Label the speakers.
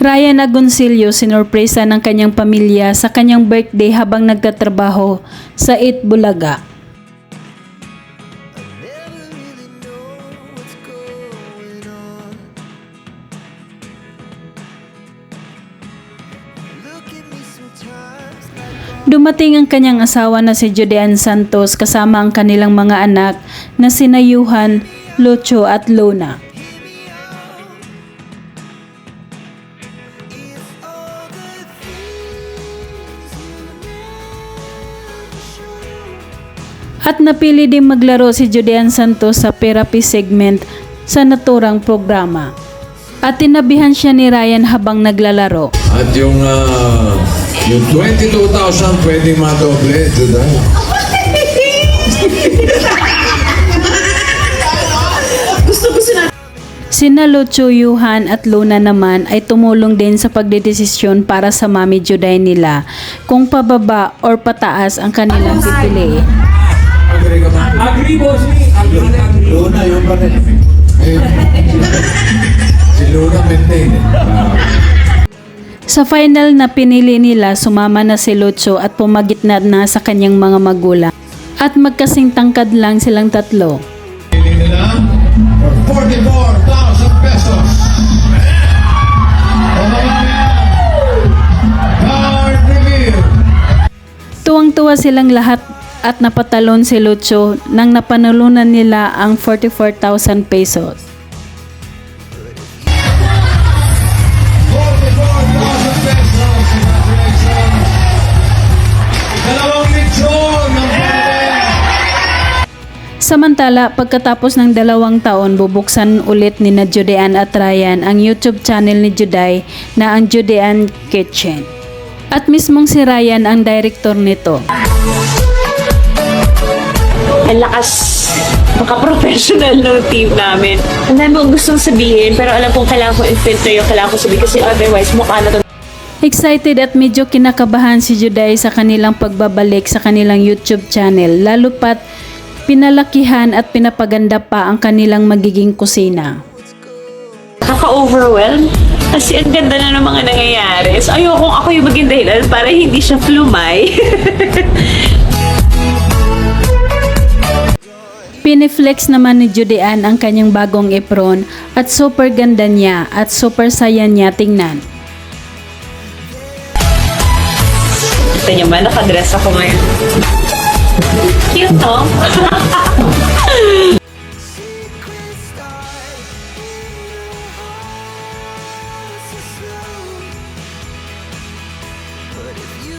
Speaker 1: Ryan Agoncillo sinurpresa ng kanyang pamilya sa kanyang birthday habang nagtatrabaho sa It Bulaga. Dumating ang kanyang asawa na si Judean Santos kasama ang kanilang mga anak na sina Yuhan, Lucho at Luna. At napili din maglaro si Judean Santos sa therapy segment sa naturang programa. At tinabihan siya ni Ryan habang naglalaro.
Speaker 2: At yung, ah, yung 22,000 pwede madoble. Diba?
Speaker 1: Sina Lucho, Yuhan at Luna naman ay tumulong din sa pagdedesisyon para sa Mami Juday nila kung pababa or pataas ang kanilang pipiliin.
Speaker 2: Agree ka ba?
Speaker 3: Agree, boss me. Agree, agree.
Speaker 2: Luna, yun pa rin. Si Luna maintain. eh.
Speaker 1: Sa final na pinili nila, sumama na si Lucho at pumagitna na sa kanyang mga magulang. At magkasing tangkad lang silang tatlo.
Speaker 2: Pili nila for 44,000 pesos. Card reveal.
Speaker 1: Tuwang-tuwa silang lahat at napatalon si Lucho nang napanalunan nila ang 44,000 pesos.
Speaker 2: 44,000 pesos. Congratulations. Dalawang lechon ng pwede.
Speaker 1: Samantala, pagkatapos ng dalawang taon, bubuksan ulit ni na Judean at Ryan ang YouTube channel ni Juday na ang Judean Kitchen. At mismong si Ryan ang director nito.
Speaker 4: Ang lakas maka-professional ng team namin. Ang dami kong gustong sabihin, pero alam kong kailangan ko i-filter yung kailangan ko sabihin kasi otherwise mukha na to
Speaker 1: Excited at medyo kinakabahan si Juday sa kanilang pagbabalik sa kanilang YouTube channel, lalo pat pinalakihan at pinapaganda pa ang kanilang magiging kusina.
Speaker 4: Kaka-overwhelm. Kasi ang ganda na ng mga nangyayari. So ayokong ako yung maging dahilan para hindi siya flumay.
Speaker 1: Piniflex naman ni Judean ang kanyang bagong apron at super ganda niya at super saya niya tingnan.
Speaker 4: Ito niyo man, nakadress ako ngayon. Cute, no?